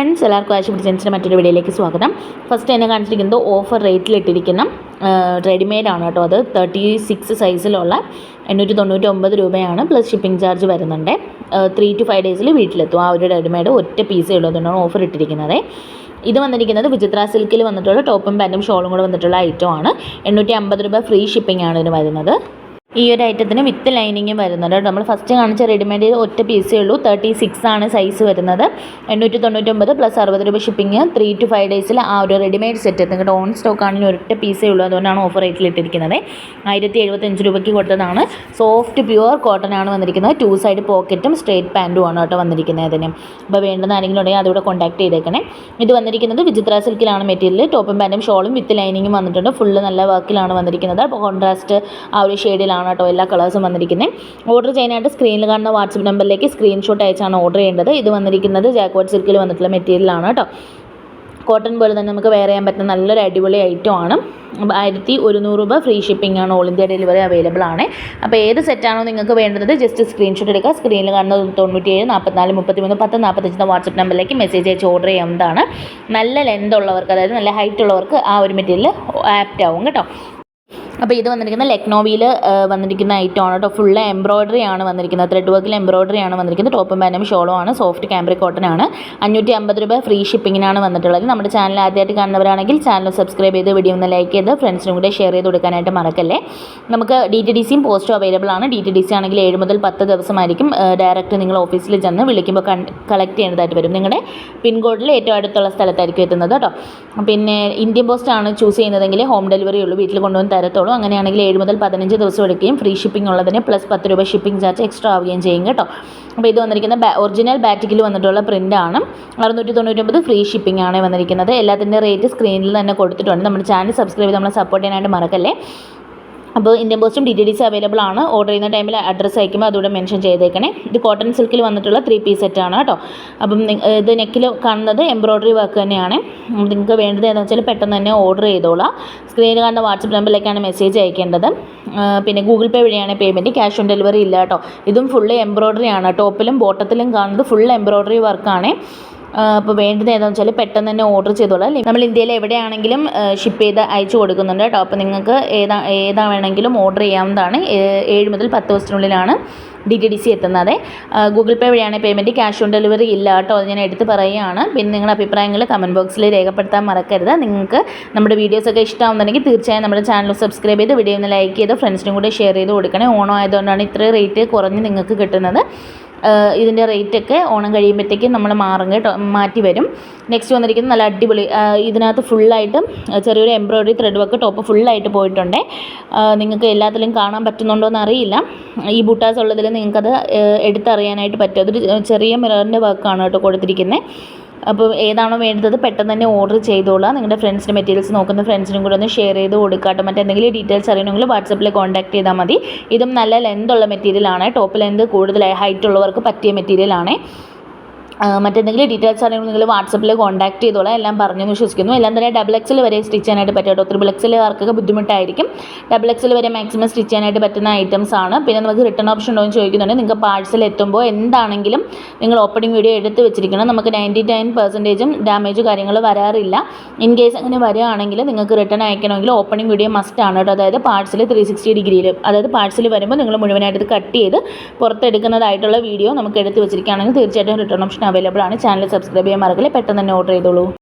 Friends എല്ലാവർക്കും ആശുപത്രി ഡിസൈൻസിന്റെ മറ്റൊരു വീഡിയോയിലേക്ക് സ്വാഗതം. ഫസ്റ്റ് എന്നെ കാണിച്ചിരിക്കുന്നത് ഓഫർ റേറ്റിൽ ഇട്ടിരിക്കുന്ന റെഡിമെയ്ഡ് ആണ് കേട്ടോ അത്. തേർട്ടി സിക്സ് സൈസിലുള്ള എണ്ണൂറ്റി തൊണ്ണൂറ്റി ഒമ്പത് രൂപയാണ് പ്ലസ് ഷിപ്പിംഗ് ചാർജ് വരുന്നുണ്ട് ത്രീ ടു ഫൈവ് ഡേയ്സിൽ വീട്ടിലെത്തും. ആ ഒരു റെഡിമെയ്ഡ് ഒറ്റ പീസേ ഉള്ളൂ. അതുകൊണ്ടാണ് ഓഫർ ഇട്ടിരിക്കുന്നത്. ഇത് വന്നിരിക്കുന്നത് വിചിത്ര സിൽക്കിൽ വന്നിട്ടുള്ള ടോപ്പും പാന്റും ഷോളും കൂടെ വന്നിട്ടുള്ള ഐറ്റം ആണ്. എണ്ണൂറ്റി അമ്പത് രൂപ ഫ്രീ ഷിപ്പിംഗ് ആണ് ഇതിന് വരുന്നത്. ഈ ഒരു ഐറ്റത്തിന് വിത്ത് ലൈനിങ്ങും വരുന്നുണ്ട്. നമ്മൾ ഫസ്റ്റ് കാണിച്ച റെഡിമെയ്ഡ് ഒറ്റ പീസേ ഉള്ളൂ. തേർട്ടി സിക്സ് ആണ് സൈസ് വരുന്നത്. എണ്ണൂറ്റി തൊണ്ണൂറ്റൊമ്പത് പ്ലസ് അറുപത് രൂപ ഷിപ്പിംഗ് ത്രീ ടു ഫൈവ് ഡേയ്സിൽ ആ ഒരു റെഡിമെയ്ഡ് സെറ്റ് നിങ്ങളുടെ ഓൺ സ്റ്റോക്ക് ആണെങ്കിൽ ഒറ്റ പീസേ ഉള്ളൂ. അതുകൊണ്ടാണ് ഓഫർ റേറ്റിൽ ഇട്ടിരിക്കുന്നത്. ആയിരത്തി എഴുപത്തഞ്ച് രൂപയ്ക്ക് കൊടുത്തതാണ്. സോഫ്റ്റ് പ്യുവർ കോട്ടൺ ആണ് വന്നിരിക്കുന്നത്. ടു സൈഡ് പോക്കറ്റും സ്ട്രേറ്റ് പാന്റും ആണ് കേട്ടോ വന്നിരിക്കുന്നത് അതിന് അപ്പോൾ വേണ്ടുന്ന ആരെങ്കിലും ഉണ്ടെങ്കിൽ അതുകൂടെ കോൺടാക്ട് ചെയ്തേക്കണേ. ഇത് വന്നിരിക്കുന്നത് വിചിത്ര സിൽക്കിലാണ് മെറ്റീരിയൽ ടോപ്പും പാന്റും ഷോളും വിത്ത് ലൈനിങ്ങും വന്നിട്ടുണ്ട്. ഫുള്ള് നല്ല വർക്കിലാണ് വന്നിരിക്കുന്നത്. അപ്പോൾ കോൺട്രാസ്റ്റ് ആ ഒരു ഷെയ്ഡിലാണ് കേട്ടോ എല്ലാ കളേഴ്സും വന്നിരിക്കുന്നത് ഓർഡർ ചെയ്യാനായിട്ട് സ്ക്രീനിൽ കാണുന്ന വാട്സപ്പ് നമ്പറിലേക്ക് സ്ക്രീൻഷോട്ട് അയച്ചാണ് ഓർഡർ ചെയ്യേണ്ടത്. ഇത് വന്നിരിക്കുന്നത് ജാക്കോട്ട് സിൽക്കിൽ വന്നിട്ടുള്ള മെറ്റീരിയലാണ് കേട്ടോ. കോട്ടൺ പോലെ തന്നെ നമുക്ക് വെയർ ചെയ്യാൻ പറ്റുന്ന നല്ലൊരു അടിപൊളി ഐറ്റം ആണ്. ആയിരത്തി ഒരുന്നൂറ് രൂപ ഫ്രീ ഷിപ്പിംഗ് ആണ് ഓൾ ഇന്ത്യ ഡെലിവറി അവൈലബിൾ ആണ്. അപ്പോൾ ഏത് സെറ്റാണോ നിങ്ങൾക്ക് വേണ്ടത് ജസ്റ്റ് സ്ക്രീൻഷോട്ട് എടുക്കുക. സ്ക്രീനിൽ കാണുന്ന തൊണ്ണൂറ്റിയേഴ് നാൽപ്പത്തിനാല് മുപ്പത്തിമൂന്ന് പത്ത് നാൽപ്പത്തഞ്ച് വാട്സപ്പ് നമ്പറിലേക്ക് മെസ്സേജ് അയച്ച് ഓർഡർ ചെയ്യാവുന്നതാണ് നല്ല ലെന്ത് ഉള്ളവർക്ക് അതായത് നല്ല ഹൈറ്റ് ഉള്ളവർക്ക് ആ ഒരു മെറ്റീരിയൽ ആപ്റ്റ് ആവും കേട്ടോ. അപ്പോൾ ഇത് വന്നിരിക്കുന്ന ലക്നോവിയിൽ വന്നിരിക്കുന്ന ഐറ്റം ആണ് കേട്ടോ. ഫുള്ള് എംബ്രോയ്ഡറി ആണ് വന്നിരിക്കുന്നത്. ത്രെഡ് വർക്കിൽ എംബ്രോയ്ഡറി ആണ് വന്നിരിക്കുന്നത്. ടോപ്പും പാന്റും ഷോളോ ആണ്. സോഫ്റ്റ് ക്യാമ്പറി കോട്ടൺ ആണ്. അഞ്ഞൂറ്റി അമ്പത് രൂപ ഫ്രീ ഷിപ്പിങ്ങിനാണ് വന്നിട്ടുള്ളത്. നമ്മുടെ ചാനൽ ആദ്യമായിട്ട് കാണുന്നവരാണെങ്കിൽ ചാനൽ സബ്സ്ക്രൈബ് ചെയ്ത് വീഡിയോ ഒന്ന് ലൈക്ക് ചെയ്ത് ഫ്രണ്ട്സിനും കൂടെ ഷെയർ ചെയ്ത് കൊടുക്കാനായിട്ട് മറക്കല്ലേ? നമുക്ക് ഡി ടി ഡി സിയും പോസ്റ്റും അവൈലബിൾ ആണ്. ഡി ടി ഡി സി ആണെങ്കിൽ ഏഴ് മുതൽ പത്ത് ദിവസമായിരിക്കും. ഡയറക്റ്റ് നിങ്ങൾ ഓഫീസിൽ ചെന്ന് വിളിക്കുമ്പോൾ കളക്ട് ചെയ്യേണ്ടതായിട്ട് വരും. നിങ്ങളുടെ പിൻകോഡിൽ ഏറ്റവും അടുത്തുള്ള സ്ഥലത്തായിരിക്കും എത്തുന്നത് കേട്ടോ. പിന്നെ ഇന്ത്യൻ പോസ്റ്റ് ആണ് ചൂസ് ചെയ്യുന്നതെങ്കിൽ ഹോം ഡെലിവറി ഉള്ളൂ. വീട്ടിൽ കൊണ്ടുവന്ന് തരത്തുള്ളൂ. അങ്ങനെയാണെങ്കിൽ ഏഴ് മുതൽ പതിനഞ്ച് ദിവസം എടുക്കുകയും ഫ്രീ ഷിപ്പിംഗ് ഉള്ളതിന് പ്ലസ് പത്ത് രൂപ ഷിപ്പിംഗ് ചാർജ് എക്സ്ട്രാ ആവുകയും ചെയ്യും കേട്ടോ. അപ്പോൾ ഇത് വന്നിരിക്കുന്ന ഒറിജിനൽ ബാറ്റിക്കിൽ വന്നിട്ടുള്ള പ്രിന്റാണ് അറുന്നൂറ്റി തൊണ്ണൂറ്റൊമ്പത് ഫ്രീ ഷിപ്പിംഗ് ആണ് വന്നിരിക്കുന്നത്. എല്ലാത്തിന്റെ റേറ്റ് സ്ക്രീനിൽ തന്നെ കൊടുത്തിട്ടുണ്ട്. നമ്മുടെ ചാനൽ സബ്സ്ക്രൈബ് ചെയ്ത് നമ്മളെ സപ്പോർട്ട് ചെയ്യാനായിട്ട് മറക്കല്ലേ? അപ്പോൾ ഇന്ത്യൻ പോസ്റ്റും D T D C available ആണ്. ഓർഡർ ചെയ്യുന്ന ടൈമിൽ അഡ്രസ്സ് അയക്കുമ്പോൾ അതുകൂടെ മെൻഷൻ ചെയ്തേക്കണേ. ഇത് കോട്ടൺ സിൽക്കിൽ വന്നിട്ടുള്ള ത്രീ പീസ് സെറ്റാണ് കേട്ടോ. അപ്പം ഇത് നെക്കിൽ കാണുന്നത് എംബ്രോയ്ഡറി വർക്ക് തന്നെയാണ്. നിങ്ങൾക്ക് വേണ്ടത് എന്താണെന്ന് വെച്ചാൽ പെട്ടെന്ന് തന്നെ ഓർഡർ ചെയ്തോളാം. സ്ക്രീനിൽ കാണുന്ന വാട്സപ്പ് നമ്പറിലേക്കാണ് മെസ്സേജ് അയക്കേണ്ടത്. പിന്നെ ഗൂഗിൾ പേ വഴിയാണ് പേയ്മെന്റ് ക്യാഷ് ഓൺ ഡെലിവറി ഇല്ല കേട്ടോ. ഇതും ഫുള്ള് എംബ്രോയ്ഡറി ആണ്. ടോപ്പിലും ബോട്ടത്തിലും കാണുന്നത് ഫുൾ എംബ്രോയ്ഡറി വർക്കാണ് അപ്പോൾ വേണ്ടത് ഏതാണെന്ന് വെച്ചാൽ പെട്ടെന്ന് തന്നെ ഓർഡർ ചെയ്തോളാം. നമ്മൾ ഇന്ത്യയിൽ എവിടെയാണെങ്കിലും ഷിപ്പ് ചെയ്ത് അയച്ചു കൊടുക്കുന്നുണ്ട് കേട്ടോ. അപ്പോൾ നിങ്ങൾക്ക് ഏതാ ഏതാ വേണമെങ്കിലും ഓർഡർ ചെയ്യാവുന്നതാണ്. ഏഴ് മുതൽ പത്ത് ദിവസത്തിനുള്ളിലാണ് ഡി ടി ഡി സി എത്തുന്നത്. ഗൂഗിൾ പേ വഴിയാണ് പേയ്മെന്റ് ക്യാഷ് ഓൺ ഡെലിവറി ഇല്ല കേട്ടോ. അത് ഞാൻ എടുത്ത് പറയുകയാണ്. പിന്നെ നിങ്ങളുടെ അഭിപ്രായങ്ങൾ കമന്റ് ബോക്സിൽ രേഖപ്പെടുത്താൻ മറക്കരുത്. നിങ്ങൾക്ക് നമ്മുടെ വീഡിയോസൊക്കെ ഇഷ്ടമാകുന്നുണ്ടെങ്കിൽ തീർച്ചയായും നമ്മുടെ ചാനൽ സബ്സ്ക്രൈബ് ചെയ്ത് വീഡിയോ ഒന്ന് ലൈക്ക് ചെയ്ത് ഫ്രണ്ട്സിനും കൂടെ ഷെയർ ചെയ്ത് കൊടുക്കണേ. ഓണം ആയതുകൊണ്ടാണ് ഇത്രയും റേറ്റ് കുറഞ്ഞ് നിങ്ങൾക്ക് കിട്ടുന്നത്. ഇതിന്റെ റേറ്റൊക്കെ ഓണം കഴിയുമ്പോഴത്തേക്കും നമ്മൾ മാറും കേട്ടോ മാറ്റി വരും. നെക്സ്റ്റ് വന്നിരിക്കുന്നത് നല്ല അടിപൊളി ഇതിനകത്ത് ഫുള്ളായിട്ടും ചെറിയൊരു എംബ്രോയ്ഡറി ത്രെഡ് വർക്ക് ടോപ്പ് ഫുള്ളായിട്ട് പോയിട്ടുണ്ട്. നിങ്ങൾക്ക് എല്ലാത്തിലും കാണാൻ പറ്റുന്നുണ്ടോ എന്ന് അറിയില്ല ഈ ബുട്ടാസ് ഉള്ളതിൽ നിങ്ങൾക്കത് എടുത്തറിയാനായിട്ട് പറ്റും. അതൊരു ചെറിയ മിററിന്റെ വർക്കാണ് കേട്ടോ കൊടുത്തിരിക്കുന്നത് അപ്പോൾ ഏതാണോ വേണ്ടത് പെട്ടെന്ന് തന്നെ ഓർഡർ ചെയ്തോളാം. നിങ്ങളുടെ ഫ്രണ്ട്സിന്റെ മെറ്റീരിയൽസ് നോക്കുന്ന ഫ്രണ്ട്സിനും കൂടെ ഒന്ന് ഷെയർ ചെയ്ത് കൊടുക്കാട്ടോ. മറ്റെന്തെങ്കിലും ഡീറ്റെയിൽസ് അറിയണമെങ്കിൽ വാട്സപ്പിൽ കോൺടാക്ട് ചെയ്താൽ മതി. ഇതും നല്ല ലെന്ത് ഉള്ള മെറ്റീരിയലാണ് ടോപ്പ് ലെന്ത് കൂടുതലായി ഹൈറ്റ് ഉള്ളവർക്ക് പറ്റിയ മെറ്റീരിയലാണ് മറ്റെന്തെങ്കിലും ഡീറ്റെയിൽസ് ആണെങ്കിൽ നിങ്ങൾ വാട്സപ്പിൽ കോൺടാക്ട് ചെയ്തോളാം. എല്ലാം പറഞ്ഞു വിശ്വസിക്കുന്നു. എല്ലാം തന്നെ ഡബിൾ എക്സിൽ വരെ സ്റ്റിച്ച് ചെയ്യാനായിട്ട് പറ്റും കേട്ടോ. ത്രിബിൾ എക്സിൽ വർക്കൊക്കെ ബുദ്ധിമുട്ടായിരിക്കും. ഡബിൾ എക്സിൽ വരെ മാക്സിമം സ്റ്റിച്ച് ചെയ്യാനായിട്ട് പറ്റുന്ന ഐറ്റംസ് ആണ്. പിന്നെ നമുക്ക് റിട്ടേൺ ഓപ്ഷൻ ഉണ്ടോ എന്ന് ചോദിക്കുന്നുണ്ട്. നിങ്ങൾക്ക് പാഴ്സൽ എത്തുമ്പോൾ എന്താണെങ്കിലും നിങ്ങൾ ഓപ്പണിംഗ് വീഡിയോ എടുത്ത് വെച്ചിരിക്കണം. നമുക്ക് നയന്റി നയൻ പെർസെന്റേജും ഡാമേജ് കാര്യങ്ങൾ വരാറില്ല. ഇൻ കേസ് അങ്ങനെ വരികയാണെങ്കിൽ നിങ്ങൾക്ക് റിട്ടേൺ അയക്കണമെങ്കിൽ ഓപ്പണിംഗ് വീഡിയോ മസ്റ്റ് ആണ് കേട്ടോ. അതായത് പാഴ്സൽ ത്രീ സിക്സ്റ്റി ഡിഗ്രിയിൽ അതായത് പാഴ്സൽ വരുമ്പോൾ നിങ്ങൾ മുഴുവനായിട്ട് കട്ട് ചെയ്ത് പുറത്തെടുക്കുന്നതായിട്ടുള്ള വീഡിയോ നമുക്ക് എടുത്ത് വെച്ചിരിക്കുകയാണെങ്കിൽ തീർച്ചയായിട്ടും റിട്ടേൺ ഓപ്ഷൻ അവൈലബിൾ ആണ്. ചാനൽ സബ്സ്ക്രൈബ് ചെയ്യാൻ മറക്കില്ല? പെട്ടെന്ന് തന്നെ ഓർഡർ ചെയ്തോളൂ.